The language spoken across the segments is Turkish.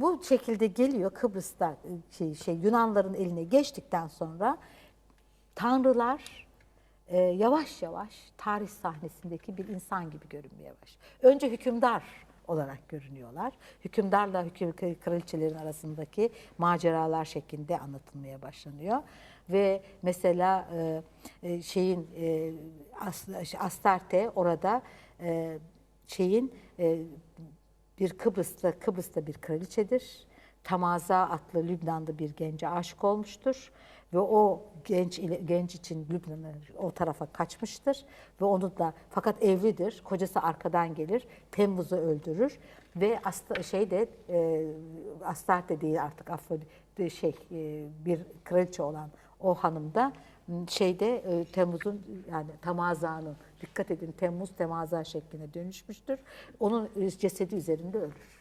bu şekilde geliyor Kıbrıs'ta e, şey, şey Yunanların eline geçtikten sonra tanrılar e, yavaş yavaş tarih sahnesindeki bir insan gibi görünmeye başlıyor. Önce hükümdar olarak görünüyorlar. Hükümdarla hüküm kraliçelerin arasındaki maceralar şeklinde anlatılmaya başlanıyor. Ve mesela e, e, şeyin e, As- Astarte orada e, şeyin e, bir Kıbrıs'ta Kıbrıs'ta bir kraliçedir. Tamaza adlı Lübnan'da bir gence aşık olmuştur ve o genç ile, genç için Lübnan'a o tarafa kaçmıştır ve onu da fakat evlidir. Kocası arkadan gelir, Temmuz'u öldürür ve Asta, şey de e, Astarte değil artık Afrodit şey e, bir kraliçe olan o hanım da şeyde e, Temmuz'un yani Tamaza'nın dikkat edin Temmuz Temaza şekline dönüşmüştür. Onun e, cesedi üzerinde ölür.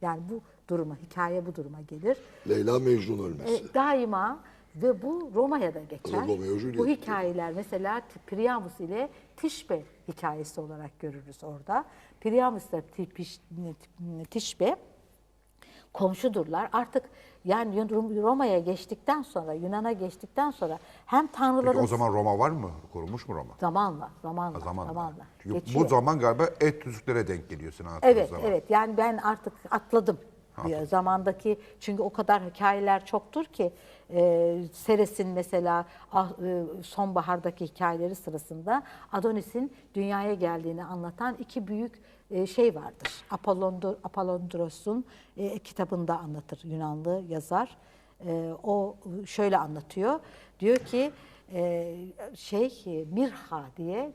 Yani bu duruma, hikaye bu duruma gelir. Leyla Mecnun ölmesi. E, daima ve bu Roma'ya da geçer. Romeo. Bu hikayeler mesela Priamus ile Tişbe hikayesi olarak görürüz orada. Priamus ile Tişbe komşudurlar. Artık yani Roma'ya geçtikten sonra, Yunan'a geçtikten sonra hem tanrıların Peki o zaman Roma var mı? Kurulmuş mu Roma? zamanla, zamanla, Ha, zamanla. zamanla. Çünkü bu zaman galiba et tüzüklere denk geliyor anlattığın Evet, zaman. evet. Yani ben artık atladım. Bir zamandaki çünkü o kadar hikayeler çoktur ki e, Seres'in mesela ah, e, sonbahardaki hikayeleri sırasında Adonis'in dünyaya geldiğini anlatan iki büyük e, şey vardır. Apollondros'un e, kitabında anlatır Yunanlı yazar. E, o şöyle anlatıyor. Diyor ki e, şey e, Mirha diye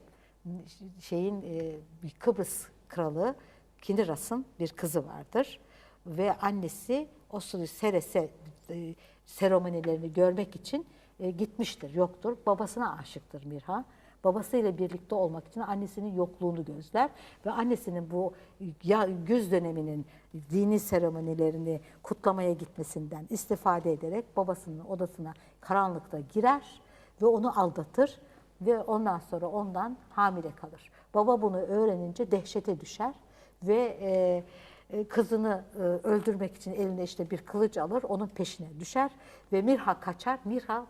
şeyin e, Kıbrıs kralı Kiniras'ın bir kızı vardır ve annesi o sırada Seres'e e, seremonilerini görmek için e, gitmiştir, yoktur. Babasına aşıktır Mirha. Babasıyla birlikte olmak için annesinin yokluğunu gözler ve annesinin bu ya güz döneminin dini seremonilerini kutlamaya gitmesinden istifade ederek babasının odasına karanlıkta girer ve onu aldatır ve ondan sonra ondan hamile kalır. Baba bunu öğrenince dehşete düşer ve e, kızını e, öldürmek için eline işte bir kılıç alır, onun peşine düşer ve Mirha kaçar. Mirha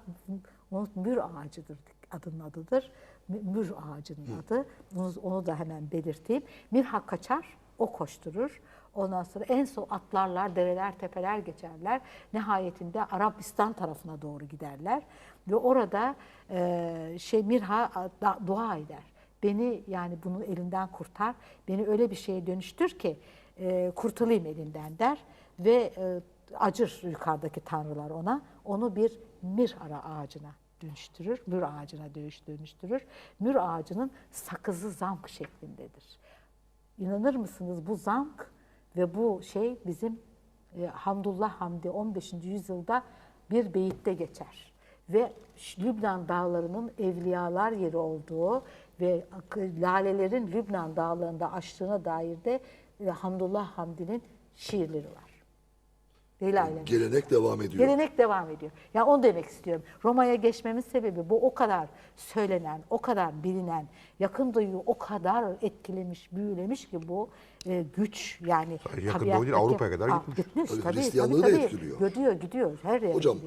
mür ağacıdır adının adıdır. Mü- Mür ağacının adı. Onu, onu da hemen belirteyim. Mirha kaçar, o koşturur. Ondan sonra en son atlarlar, dereler, tepeler geçerler. Nihayetinde Arabistan tarafına doğru giderler. Ve orada e, şey Mirha da- dua eder. Beni yani bunu elinden kurtar. Beni öyle bir şeye dönüştür ki e, kurtulayım elinden der. Ve e, acır yukarıdaki tanrılar ona. Onu bir mir ağacına dönüştürür. Mür ağacına dönüş- dönüştürür. Mür ağacının sakızı zamk şeklindedir. İnanır mısınız bu zank ve bu şey bizim e, Hamdullah Hamdi 15. yüzyılda bir beyitte geçer. Ve Lübnan dağlarının evliyalar yeri olduğu ve lalelerin Lübnan dağlarında açtığına dair de e, Hamdullah Hamdi'nin şiirleri var. Leyla ile Gelenek devam ediyor. Gelenek devam ediyor. Ya onu demek istiyorum. Roma'ya geçmemin sebebi bu o kadar söylenen, o kadar bilinen, yakın doğuyu o kadar etkilemiş, büyülemiş ki bu e, güç yani Yakın doğu değil, Avrupa'ya kadar gitmiş. Gitmiş Tabii. Hristiyanlığı tabii, da tabii. etkiliyor. Gidiyor, gidiyor. Her yere Hocam gidiyor.